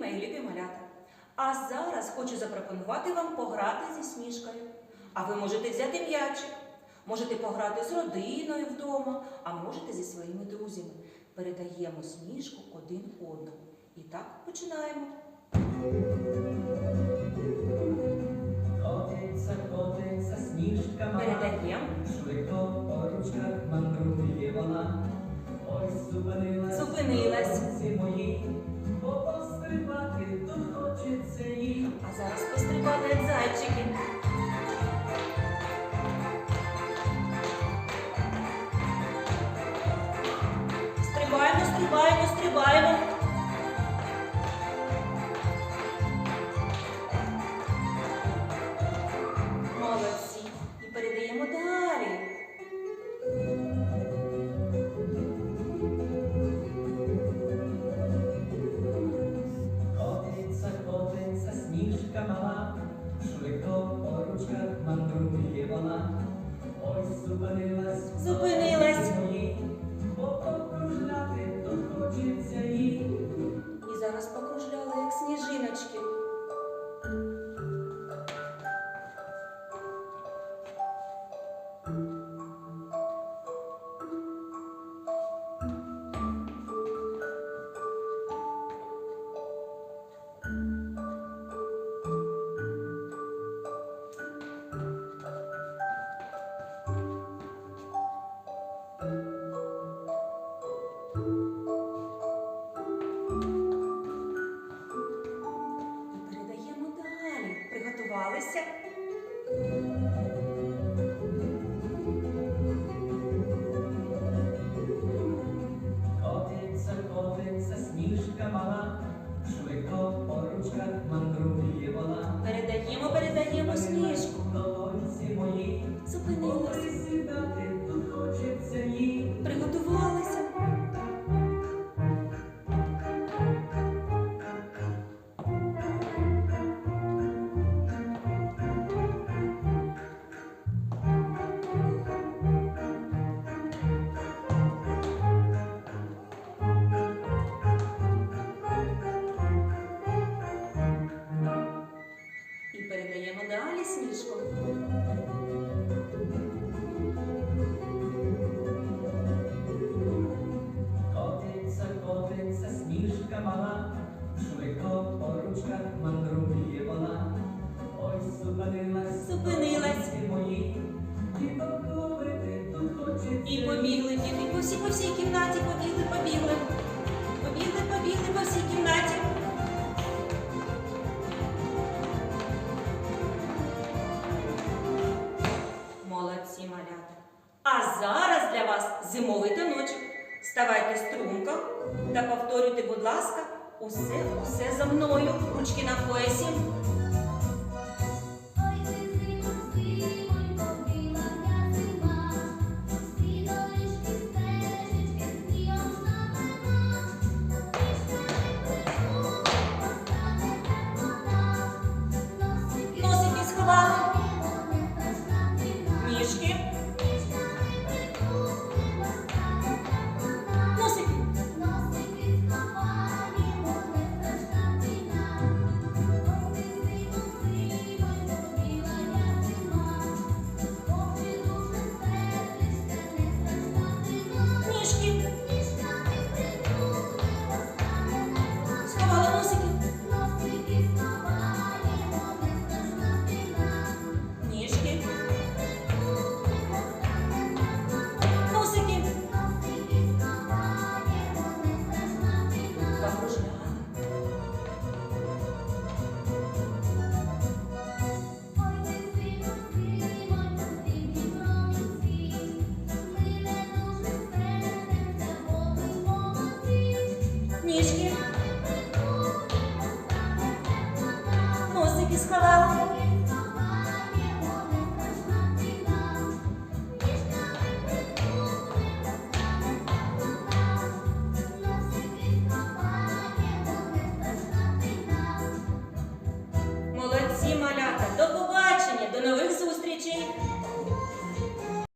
мої любі малята. А зараз хочу запропонувати вам пограти зі сніжкою. А ви можете взяти м'ячик, можете пограти з родиною вдома, а можете зі своїми друзями. Передаємо сніжку один одному. І так починаємо. Котиться, котиться, сніжка мала, Передаємо. швидко по ручках мандрує вона. Ось зупинилась, Зупинилась. ці мої, А зараз пострибають зайчики. Стрибаємо, стрибаємо, стрибаємо. Сніжка мала, швидко по ручках мандрує вона. Ось зупинилась, Приготувалися? Передаємо далі сніжку. Котиться, котиться, сніжка мала, швидко по ручках мандрує вона. Ось зупинилась, Зупинилась. долонці мої, діток ловити тут хочеться І побігли діти по всій, по всій кімнаті, побігли, побігли. Побігли, побігли по всій кімнаті. Зимовий таночок. Ставайте струнко та повторюйте, будь ласка, усе, усе за мною. Ручки на поясі. Christmas.